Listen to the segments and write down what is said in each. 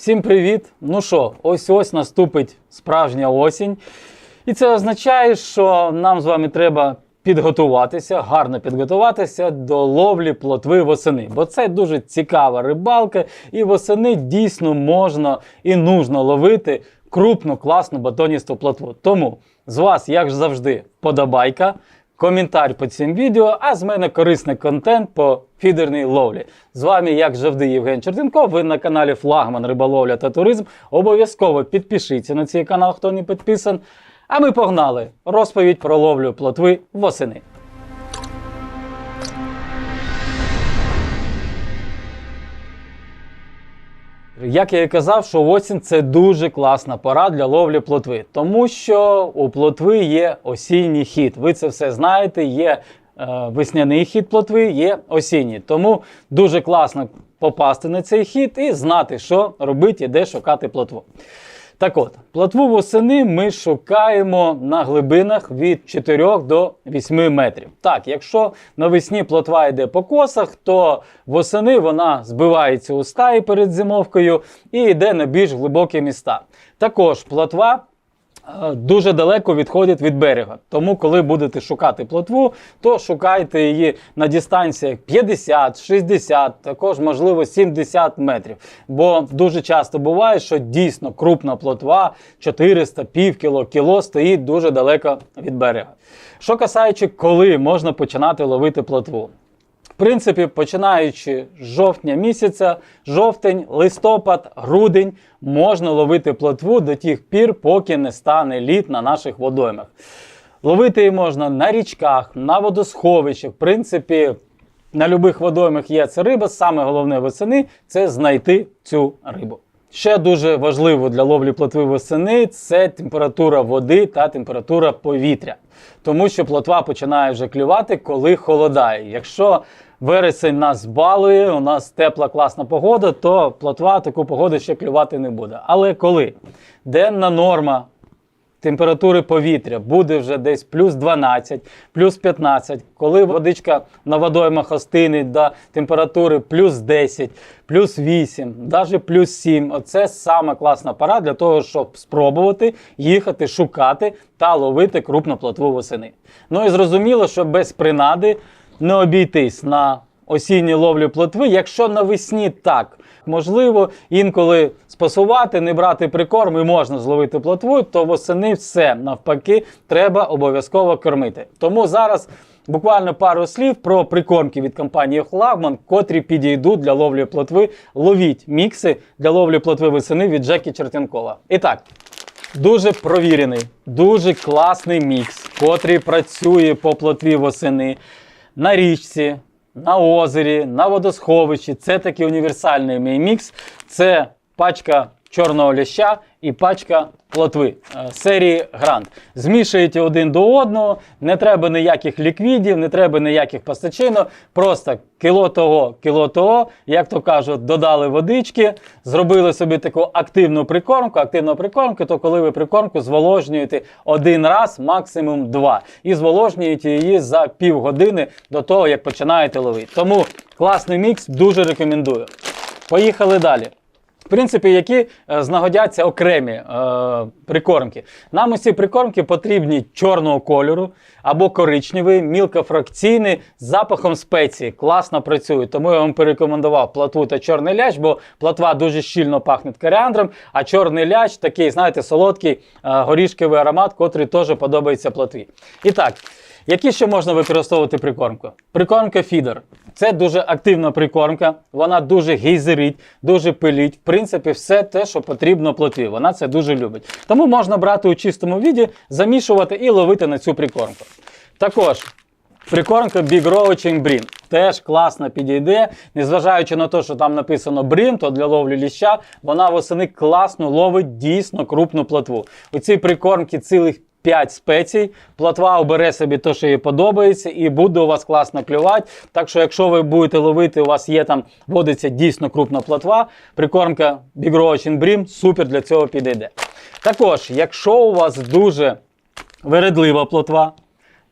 Всім привіт! Ну що, ось ось наступить справжня осінь. І це означає, що нам з вами треба підготуватися, гарно підготуватися до ловлі плотви восени. Бо це дуже цікава рибалка, і восени дійсно можна і нужно ловити крупну, класну батоністу плотву. Тому з вас, як завжди, подобайка. Коментар під цим відео, а з мене корисний контент по фідерній ловлі. З вами, як завжди, Євген Чертенков. Ви на каналі Флагман Риболовля та Туризм. Обов'язково підпишіться на цей канал, хто не підписан. А ми погнали! Розповідь про ловлю плотви восени. Як я і казав, що осінь це дуже класна пора для ловлі плотви, тому що у плотви є осінній хід. Ви це все знаєте. Є е, весняний хід плотви, є осінній. Тому дуже класно попасти на цей хід і знати, що робити і де шукати плотву. Так от, платву восени ми шукаємо на глибинах від 4 до 8 метрів. Так, якщо навесні плотва йде по косах, то восени вона збивається у стаї перед зимовкою і йде на більш глибокі міста. Також плотва е, дуже далеко відходить від берега. Тому, коли будете шукати плотву, то шукайте її на дистанціях 50, 60, також можливо 70 метрів. Бо дуже часто буває, що дійсно крупна плотва 400, пів кіло, кіло стоїть дуже далеко від берега. Що касаючи, коли можна починати ловити плотву. Принципі, починаючи з жовтня місяця, жовтень, листопад, грудень, можна ловити плотву до тих пір, поки не стане лід на наших водоймах. Ловити її можна на річках, на водосховищах. В принципі, на будь-яких водоймах є ця риба. Саме головне восени це знайти цю рибу. Ще дуже важливо для ловлі плотви восени це температура води та температура повітря. Тому що плотва починає вже клювати, коли холодає. Якщо вересень нас балує, у нас тепла класна погода, то плотва таку погоду ще клювати не буде. Але коли денна норма температури повітря буде вже десь плюс 12, плюс 15. Коли водичка на водоймах остинить до температури плюс 10, плюс 8, навіть плюс 7. Оце саме класна пора для того, щоб спробувати їхати, шукати та ловити крупну плотву восени. Ну і зрозуміло, що без принади не обійтись на осінній ловлі плотви, якщо навесні так. Можливо, інколи спасувати, не брати прикорм і можна зловити плотву, то восени все навпаки треба обов'язково кормити. Тому зараз буквально пару слів про прикормки від компанії Флагман, котрі підійдуть для ловлі плотви. Ловіть мікси для ловлі плотви восени від Джекі Чертенкова. І так. Дуже провірений, дуже класний мікс, котрий працює по плотві восени на річці, на озері, на водосховищі. Це такий універсальний мій мікс. Це пачка чорного ляща і пачка плотви е, серії Грант. Змішуєте один до одного, не треба ніяких ліквідів, не треба ніяких постачинок. Просто кіло того, кіло того, як то кажуть, додали водички, зробили собі таку активну прикормку. Активну прикормку, то коли ви прикормку зволожнюєте один раз, максимум два. І зволожнюєте її за півгодини до того, як починаєте ловити. Тому класний мікс, дуже рекомендую. Поїхали далі. В принципі, які е, знагодяться окремі е, прикормки. Нам усі прикормки потрібні чорного кольору або коричневий, мілкофракційний з запахом спеції. Класно працюють. Тому я вам порекомендував платву та чорний ляч, бо платва дуже щільно пахне коріандром, а чорний ляч такий, знаєте, солодкий е, горішковий аромат, котрий теж подобається платві. І так. Які ще можна використовувати прикормку? Прикормка фідер. Це дуже активна прикормка, вона дуже гейзерить, дуже пилить. В принципі, все те, що потрібно плотві. Вона це дуже любить. Тому можна брати у чистому віді, замішувати і ловити на цю прикормку. Також прикормка Big Roach Brim. Теж класно підійде, незважаючи на те, що там написано брім, то для ловлі ліща вона восени класно ловить дійсно крупну плотву. У цій прикормці цілих 5 спецій. Платва обере собі те, що їй подобається, і буде у вас класно клювати. Так що, якщо ви будете ловити, у вас є там, водиться дійсно крупна платва, прикормка Big Brim супер для цього підійде. Також, якщо у вас дуже вередлива плотва,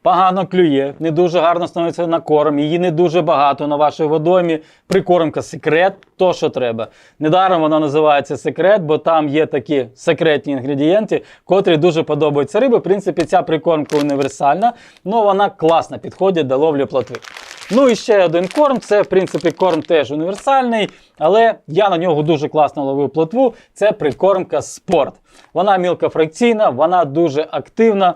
погано клює, не дуже гарно становиться на корм, її не дуже багато на вашій водоймі. Прикормка секрет, то що треба. Недаром вона називається секрет, бо там є такі секретні інгредієнти, котрі дуже подобаються риби. В принципі, ця прикормка універсальна, але вона класно підходить до ловлі плотви. Ну і ще один корм. Це, в принципі, корм теж універсальний, але я на нього дуже класно ловив плотву. Це прикормка спорт. Вона мілкофракційна, вона дуже активна.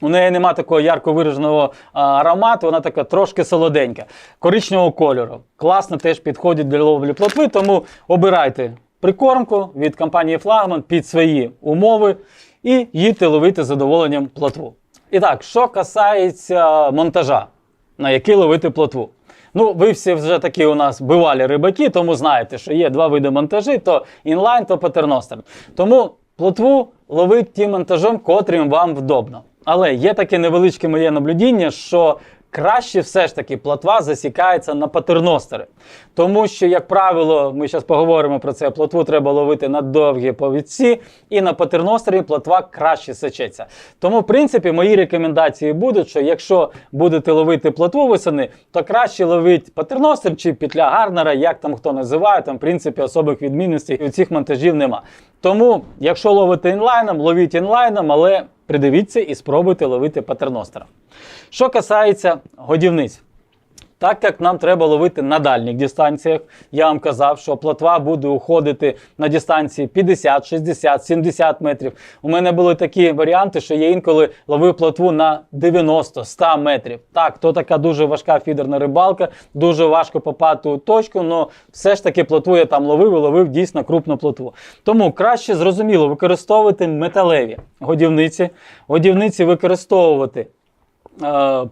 У неї нема такого ярко вираженого аромату, вона така трошки солоденька, коричневого кольору. Класно теж підходить для ловлі плотви, тому обирайте прикормку від компанії Флагман під свої умови і їдьте ловити з задоволенням плотву. І так, що касається монтажа, на який ловити плотву. Ну, ви всі вже такі у нас бивалі рибаки, тому знаєте, що є два види монтажі: то інлайн, то патерностер. Тому плотву ловить тим монтажом, котрим вам вдобно. Але є таке невеличке моє наблюдіння, що краще все ж таки плотва засікається на патерностери. Тому що, як правило, ми зараз поговоримо про це, плотву треба ловити на довгі повідці, і на патерностері плотва краще сечеться. Тому, в принципі, мої рекомендації будуть, що якщо будете ловити плотву восени, то краще ловить патерностер чи петля гарнера, як там хто називає, там, в принципі, особих відмінностей у цих монтажів нема. Тому, якщо ловите інлайном, ловіть інлайном, але придивіться і спробуйте ловити патерностера. Що касається годівниць. Так як нам треба ловити на дальніх дистанціях, я вам казав, що плотва буде уходити на дистанції 50, 60, 70 метрів. У мене були такі варіанти, що я інколи ловив плотву на 90, 100 метрів. Так, то така дуже важка фідерна рибалка, дуже важко попати у точку, але все ж таки плотву я там ловив і ловив дійсно крупну плотву. Тому краще зрозуміло використовувати металеві годівниці, годівниці використовувати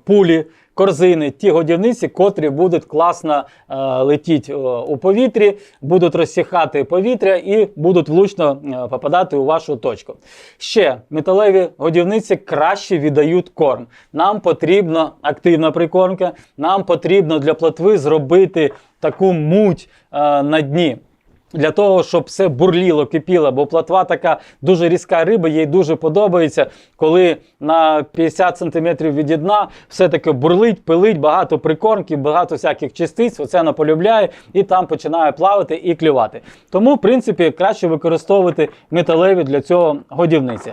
пулі, корзини, ті годівниці, котрі будуть класно е, летіти е, у повітрі, будуть розсіхати повітря і будуть влучно е, попадати у вашу точку. Ще металеві годівниці краще віддають корм. Нам потрібна активна прикормка, нам потрібно для плотви зробити таку муть е, на дні. Для того, щоб все бурліло, кипіло, бо платва така дуже різка риба, їй дуже подобається, коли на 50 см від дна все таки бурлить, пилить, багато прикормків, багато всяких частиць, оце вона полюбляє і там починає плавати і клювати. Тому, в принципі, краще використовувати металеві для цього годівниці.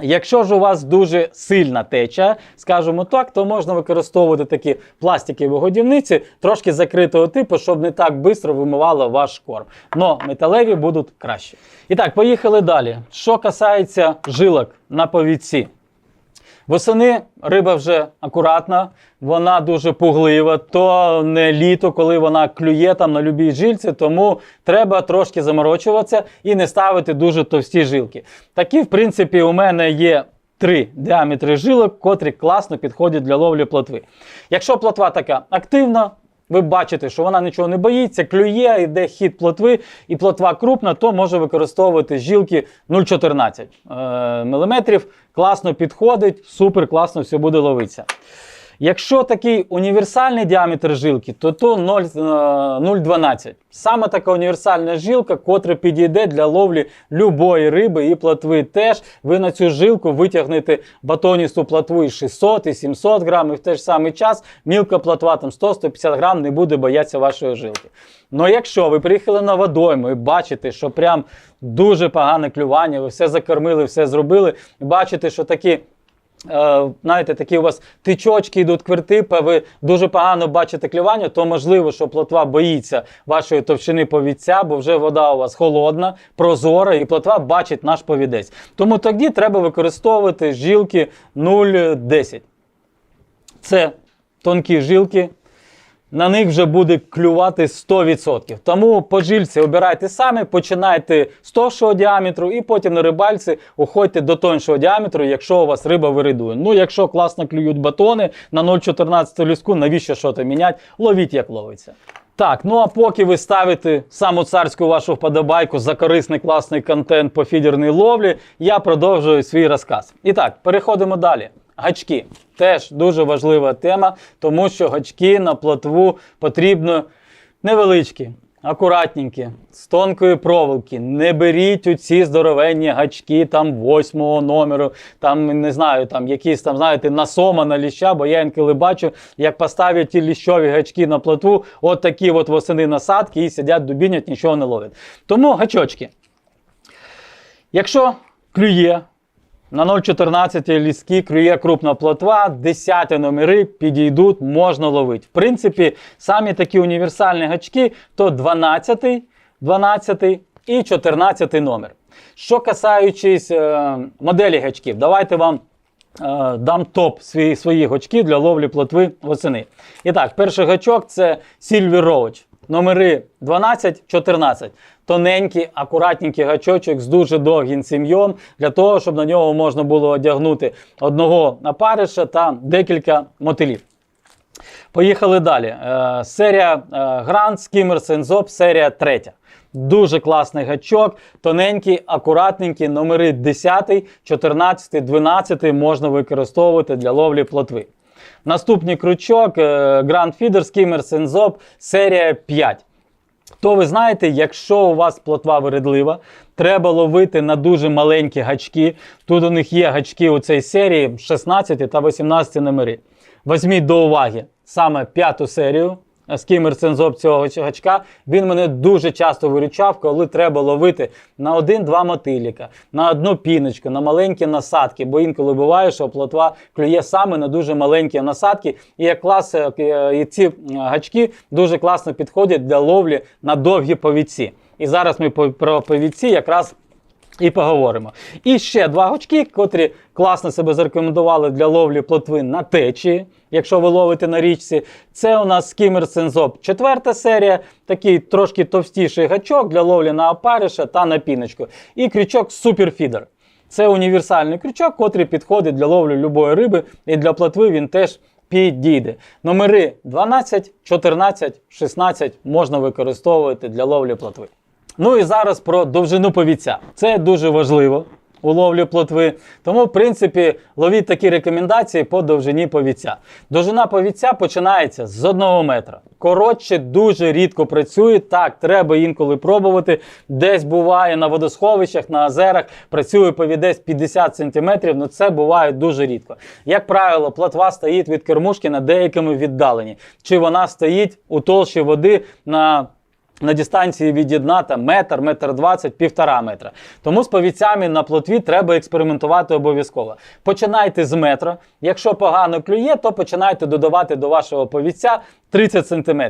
Якщо ж у вас дуже сильна теча, скажімо так, то можна використовувати такі пластикові годівниці, трошки закритого типу, щоб не так швидко вимивало ваш корм. Но металеві будуть краще. І так, поїхали далі. Що касається жилок на повідці. Восени риба вже акуратна, вона дуже пуглива, то не літо, коли вона клює там на любій жильці, тому треба трошки заморочуватися і не ставити дуже товсті жилки. Такі, в принципі, у мене є три діаметри жилок, котрі класно підходять для ловлі плотви. Якщо плотва така активна, ви бачите, що вона нічого не боїться, клює, йде хід плотви, і плотва крупна, то може використовувати жилки 0,14 мм. Класно підходить, супер класно все буде ловитися. Якщо такий універсальний діаметр жилки, то то 0, е, 0,12. Саме така універсальна жилка, котра підійде для ловлі любої риби і плотви. Теж ви на цю жилку витягнете батоністу плотву із 600 і 700 грам, і в той ж самий час мілка плотва там 100-150 грам не буде боятися вашої жилки. Ну якщо ви приїхали на водойму і бачите, що прям дуже погане клювання, ви все закормили, все зробили, і бачите, що такі. Е, знаєте, такі у вас тичочки йдуть квертипи, ви дуже погано бачите клювання, то можливо, що плотва боїться вашої товщини повідця, бо вже вода у вас холодна, прозора, і плотва бачить наш повідець. Тому тоді треба використовувати жилки 0,10. Це тонкі жилки. На них вже буде клювати 100%. Тому по жильці обирайте самі, починайте з товщого діаметру і потім на рибальці уходьте до тоншого діаметру, якщо у вас риба виридує. Ну, якщо класно клюють батони на 0,14 ліску, навіщо що то міняти? Ловіть, як ловиться. Так, ну а поки ви ставите саму царську вашу вподобайку за корисний класний контент по фідерній ловлі, я продовжую свій розказ. І так, переходимо далі. Гачки теж дуже важлива тема, тому що гачки на плотву потрібно невеличкі. акуратненькі, з тонкої проволоки. Не беріть оці здоровенні гачки там восьмого номеру, там не знаю, там якісь там, знаєте, на сома, на ліща, бо я інколи бачу, як поставлять ті ліщові гачки на плотву, от такі от восени насадки і сидять, дубінять, нічого не ловлять. Тому гачочки. Якщо клює на 0,14 ліски, клює крупна плотва, 10 номери підійдуть, можна ловити. В принципі, самі такі універсальні гачки то 12, 12 і 14 номер. Що касаючись е, моделі гачків, давайте вам е, дам топ свої, своїх гачків для ловлі плотви восени. І так, перший гачок це Silver Roach. Номери 12-14. Тоненький, акуратненький гачочок з дуже довгим сім'єм, для того, щоб на нього можна було одягнути одного опариша та декілька мотилів. Поїхали далі. Е, серія е, Grand Skimmer Senzop, серія третя. Дуже класний гачок, тоненький, акуратненький, номери 10, 14, 12 можна використовувати для ловлі плотви. Наступний крючок е, Grand Feeder Skimmer Senzop, серія 5. То ви знаєте, якщо у вас плотва вередлива, треба ловити на дуже маленькі гачки. Тут у них є гачки у цій серії 16 та 18 номери. Візьміть до уваги саме п'яту серію скімер сензоп цього гач- гачка. Він мене дуже часто виручав, коли треба ловити на один-два мотиліка, на одну піночку, на маленькі насадки. Бо інколи буває, що плотва клює саме на дуже маленькі насадки. І як клас, е, е, і ці е, гачки дуже класно підходять для ловлі на довгі повідці. І зараз ми про повідці якраз і поговоримо. І ще два гачки, котрі класно себе зарекомендували для ловлі плотви на течії, якщо ви ловите на річці. Це у нас скімер Сензоп. Четверта серія, такий трошки товстіший гачок для ловлі на опариша та на піночку. І крючок Суперфідер. Це універсальний крючок, котрий підходить для ловлі любої риби, і для плотви він теж підійде. Номери 12, 14, 16 можна використовувати для ловлі плотви. Ну і зараз про довжину повіця. Це дуже важливо у ловлі плотви. Тому, в принципі, ловіть такі рекомендації по довжині повіця. Довжина повіця починається з 1 метра. Коротше, дуже рідко працює. Так, треба інколи пробувати. Десь буває на водосховищах, на озерах працює повідець 50 см, але це буває дуже рідко. Як правило, плотва стоїть від кермушки на деякому віддаленні. Чи вона стоїть у толщі води на на дистанції від дна там метр, метр двадцять, півтора метра. Тому з повіцями на плотві треба експериментувати обов'язково. Починайте з метра. Якщо погано клює, то починайте додавати до вашого повіця 30 см.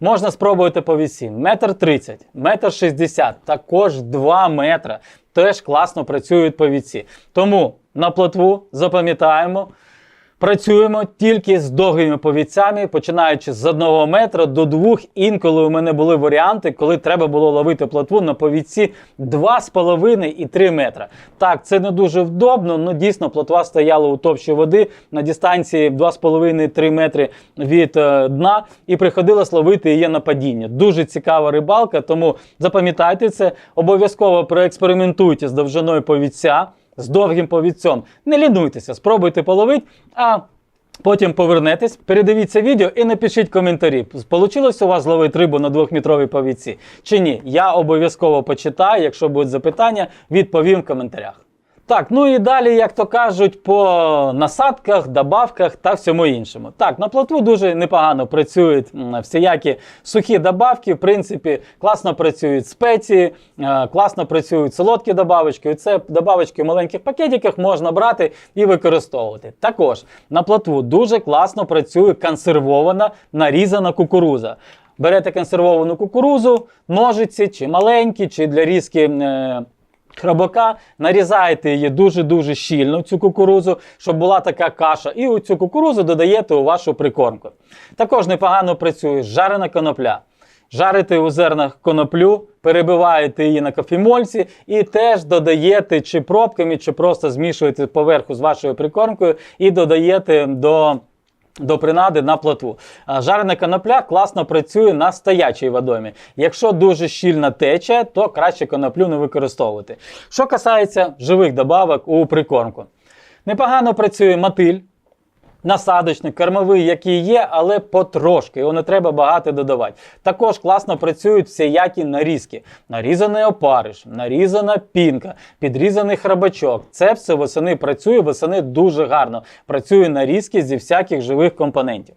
Можна спробувати повіці. Метр 30, метр 60, також 2 метра. Теж класно працюють повіці. Тому на плотву запам'ятаємо. Працюємо тільки з довгими повідцями, починаючи з 1 метра до 2. Інколи у мене були варіанти, коли треба було ловити плотву на повідці 2,5 і 3 метра. Так, це не дуже вдобно, але дійсно плотва стояла у товщі води на дистанції 2,5-3 метри від е, дна і приходилось ловити її на падіння. Дуже цікава рибалка, тому запам'ятайте це, обов'язково проекспериментуйте з довжиною повідця з довгим повідцем. Не лінуйтеся, спробуйте половити, а потім повернетесь, передивіться відео і напишіть коментарі. Получилось у вас зловити рибу на двохметровій повідці чи ні? Я обов'язково почитаю. Якщо будуть запитання, відповім в коментарях. Так, ну і далі, як то кажуть, по насадках, добавках та всьому іншому. Так, на плотву дуже непогано працюють всіякі сухі добавки. В принципі, класно працюють спеції, е, класно працюють солодкі добавочки. Це добавочки в маленьких пакетиках можна брати і використовувати. Також на плотву дуже класно працює консервована нарізана кукуруза. Берете консервовану кукурузу, ножиці, чи маленькі, чи для різки. Храбака, нарізаєте її дуже-дуже щільно, цю кукурузу, щоб була така каша, і у цю кукурузу додаєте у вашу прикормку. Також непогано працює жарена конопля. Жарите у зернах коноплю, перебиваєте її на кофемольці і теж додаєте чи пробками, чи просто змішуєте поверху з вашою прикормкою і додаєте до до принади на плотву. Жарена конопля класно працює на стоячій водомі. Якщо дуже щільна тече, то краще коноплю не використовувати. Що касається живих добавок у прикормку. Непогано працює мотиль. Насадочник, кормовий, який є, але потрошки, його не треба багато додавати. Також класно працюють всіякі нарізки. Нарізаний опариш, нарізана пінка, підрізаний храбачок. Це все восени працює, восени дуже гарно. Працює нарізки зі всяких живих компонентів.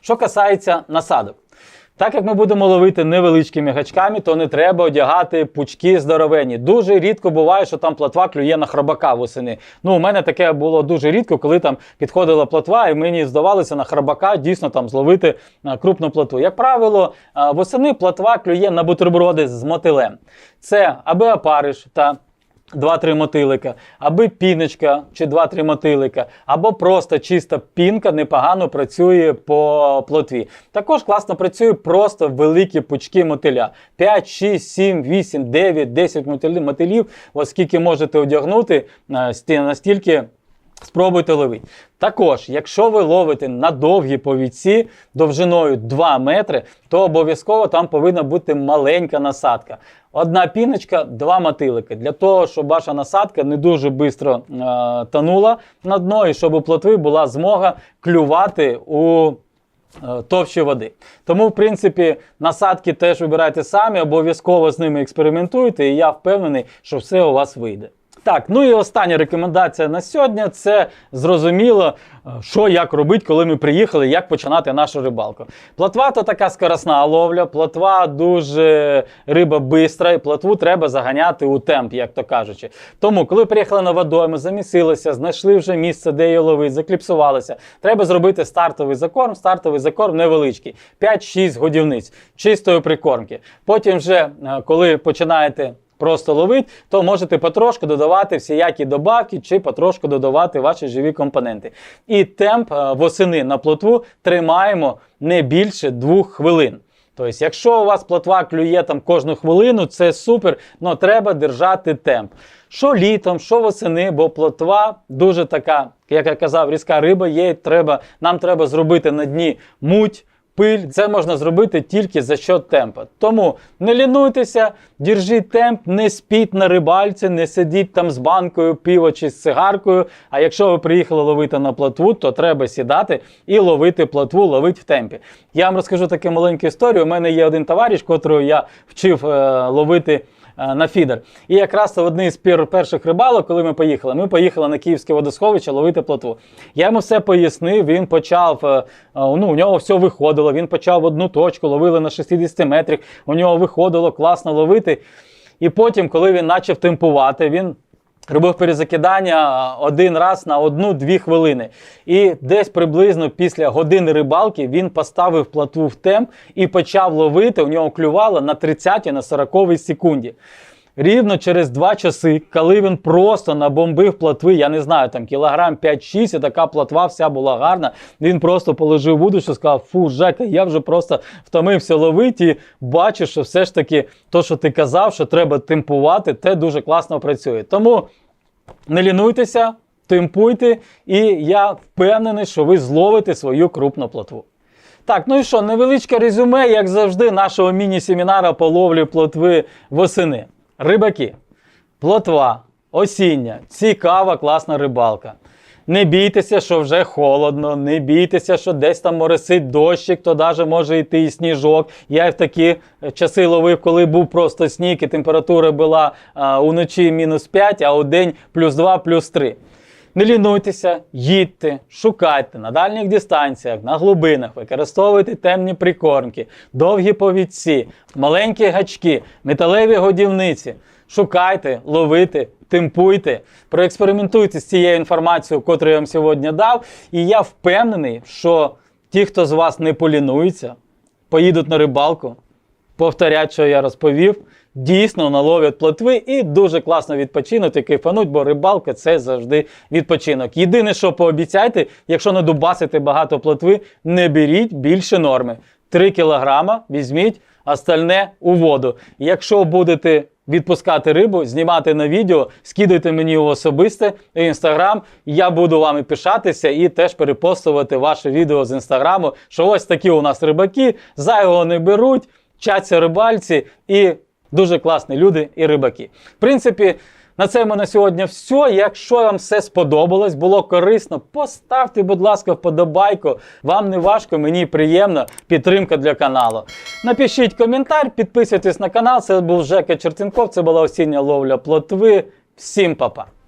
Що касається насадок. Так як ми будемо ловити невеличкими гачками, то не треба одягати пучки здоровенні. Дуже рідко буває, що там плотва клює на храбака восени. Ну, у мене таке було дуже рідко, коли там підходила плотва, і мені здавалося на храбака дійсно там зловити крупну плотву. Як правило, восени плотва клює на бутерброди з мотилем. Це аби опариш та 2-3 мотилика, аби піночка чи 2-3 мотилика, або просто чиста пінка непогано працює по плотві. Також класно працює просто великі пучки мотиля. 5, 6, 7, 8, 9, 10 мотилів, оскільки можете одягнути, е, настільки Спробуйте ловити. Також, якщо ви ловите на довгі повідці довжиною 2 метри, то обов'язково там повинна бути маленька насадка. Одна піночка, два мотилики. Для того, щоб ваша насадка не дуже швидко е, тонула на дно, і щоб у плотви була змога клювати у е, товщі води. Тому, в принципі, насадки теж вибирайте самі, обов'язково з ними експериментуйте, і я впевнений, що все у вас вийде. Так, ну і остання рекомендація на сьогодні це зрозуміло, е, що як робити, коли ми приїхали, як починати нашу рибалку. Плотва то така скоросна ловля, плотва дуже риба бистра, і плотву треба заганяти у темп, як то кажучи. Тому, коли приїхали на водойму, замісилися, знайшли вже місце, де її ловити, закліпсувалися. Треба зробити стартовий закорм. Стартовий закорм невеличкий, 5-6 годівниць чистої прикормки. Потім, вже, е, коли починаєте просто ловить, то можете потрошку додавати всіякі добавки чи потрошку додавати ваші живі компоненти. І темп е, восени на плотву тримаємо не більше двох хвилин. Тобто, якщо у вас плотва клює там кожну хвилину, це супер, але треба держати темп. Що літом, що восени, бо плотва дуже така, як я казав, різка риба є. Треба, нам треба зробити на дні муть, пиль. Це можна зробити тільки за счет темпа. Тому не лінуйтеся, держіть темп, не спіть на рибальці, не сидіть там з банкою пива чи з цигаркою. А якщо ви приїхали ловити на плотву, то треба сідати і ловити плотву, ловити в темпі. Я вам розкажу таку маленьку історію. У мене є один товариш, котрого я вчив е, ловити на фідер. І якраз це одній з перших рибалок, коли ми поїхали, ми поїхали на Київське водосховище ловити плотву. Я йому все пояснив, він почав, е, е, ну, у нього все виходило, він почав одну точку, ловили на 60 метрах, у нього виходило класно ловити. І потім, коли він почав темпувати, він робив перезакидання один раз на одну-дві хвилини. І десь приблизно після години рибалки він поставив платву в темп і почав ловити. У нього клювало на 30 на 40 секунді. Рівно через 2 часи, коли він просто набомбив платви, я не знаю, там кілограм 5-6, і така платва вся була гарна. Він просто положив вудочку, сказав: Фу, Жека, я вже просто втомився ловити і бачу, що все ж таки, то, що ти казав, що треба темпувати, те дуже класно працює. Тому не лінуйтеся, темпуйте, і я впевнений, що ви зловите свою крупну плотву. Так, ну і що, невеличке резюме, як завжди, нашого міні-семінара по ловлі плотви восени. Рибаки, плотва, осіння, цікава, класна рибалка. Не бійтеся, що вже холодно, не бійтеся, що десь там моросить дощик, то навіть може йти і сніжок. Я в такі е, часи ловив, коли був просто сніг, і температура була а, уночі мінус 5, а у день плюс 2, плюс 3. Не лінуйтеся, їдьте, шукайте на дальніх дистанціях, на глибинах, використовуйте темні прикормки, довгі повідці, маленькі гачки, металеві годівниці. Шукайте, ловите, темпуйте, проекспериментуйте з цією інформацією, яку я вам сьогодні дав. І я впевнений, що ті, хто з вас не полінується, поїдуть на рибалку, повторять, що я розповів, дійсно наловлять плотви і дуже класно відпочинуть і кайфануть, бо рибалка це завжди відпочинок. Єдине, що пообіцяйте, якщо не дубасите багато плотви, не беріть більше норми. 3 кілограма візьміть, остальне у воду. Якщо будете відпускати рибу, знімати на відео, скидайте мені у особисте інстаграм. Я буду вами пишатися і теж перепостувати ваше відео з інстаграму, що ось такі у нас рибаки, зайвого не беруть, вчаться рибальці і дуже класні люди і рибаки. В принципі, На цьому на сьогодні все. Якщо вам все сподобалось, було корисно, поставте, будь ласка, вподобайку. Вам не важко, мені приємно. Підтримка для каналу. Напишіть коментар, підписуйтесь на канал. Це був Жека Чертенков, це була осіння ловля плотви. Всім па-па!